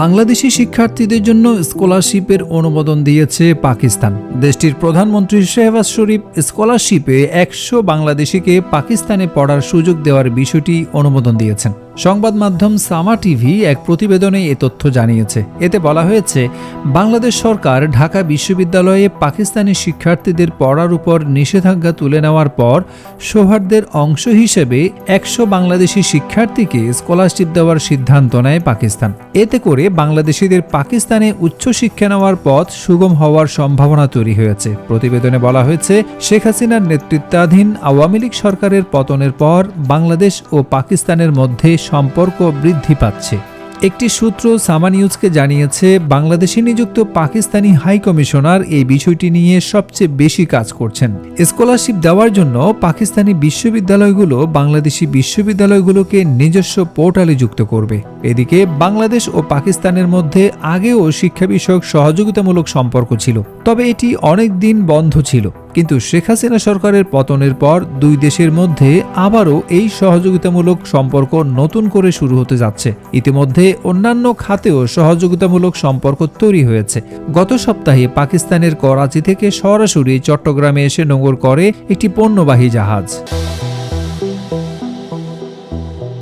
বাংলাদেশি শিক্ষার্থীদের জন্য স্কলারশিপের অনুমোদন দিয়েছে পাকিস্তান। দেশটির প্রধানমন্ত্রী শেহবাজ শরীফ স্কলারশিপে একশো বাংলাদেশিকে পাকিস্তানে পড়ার সুযোগ দেওয়ার বিষয়টি অনুমোদন দিয়েছেন। সংবাদ মাধ্যম সামা টিভি এক প্রতিবেদনে এ তথ্য জানিয়েছে। এতে বলা হয়েছে, বাংলাদেশ সরকার ঢাকা বিশ্ববিদ্যালয়ে পাকিস্তানি শিক্ষার্থীদের পড়ার উপর নিষেধাজ্ঞা তুলে নেওয়ার পর সৌহার্দ্যের অংশ হিসেবে একশো বাংলাদেশি শিক্ষার্থীকে স্কলারশিপ দেওয়ার সিদ্ধান্ত নেয় পাকিস্তান। এতে করে বাংলাদেশিদের পাকিস্তানে উচ্চশিক্ষা নেওয়ার পথ সুগম হওয়ার সম্ভাবনা তৈরি হয়েছে। প্রতিবেদনে বলা হয়েছে, শেখ হাসিনার নেতৃত্বাধীন আওয়ামী লীগ সরকারের পতনের পর বাংলাদেশ ও পাকিস্তানের মধ্যে সম্পর্ক বৃদ্ধি পাচ্ছে। একটি সূত্র সামা নিউজকে জানিয়েছে, বাংলাদেশে নিযুক্ত পাকিস্তানি হাই কমিশনার এই বিষয়টি নিয়ে সবচেয়ে বেশি কাজ করছেন। স্কলারশিপ দেওয়ার জন্য পাকিস্তানি বিশ্ববিদ্যালয়গুলো বাংলাদেশি বিশ্ববিদ্যালয়গুলোকে নিজস্ব পোর্টালে যুক্ত করবে। এদিকে বাংলাদেশ ও পাকিস্তানের মধ্যে আগেও শিক্ষা বিষয়ক সহযোগিতামূলক সম্পর্ক ছিল, তবে এটি অনেক দিন বন্ধ ছিল। কিন্তু শেখ হাসিনা সরকারের পতনের পর দুই দেশের মধ্যে আবারও এই সহযোগিতামূলক সম্পর্ক নতুন করে শুরু হতে যাচ্ছে। ইতিমধ্যে অন্যান্য খাতেও সহযোগিতামূলক সম্পর্ক তৈরি হয়েছে। গত সপ্তাহে পাকিস্তানের করাচি থেকে সরাসরি চট্টগ্রামে এসে নোঙর করে একটি পণ্যবাহী জাহাজ।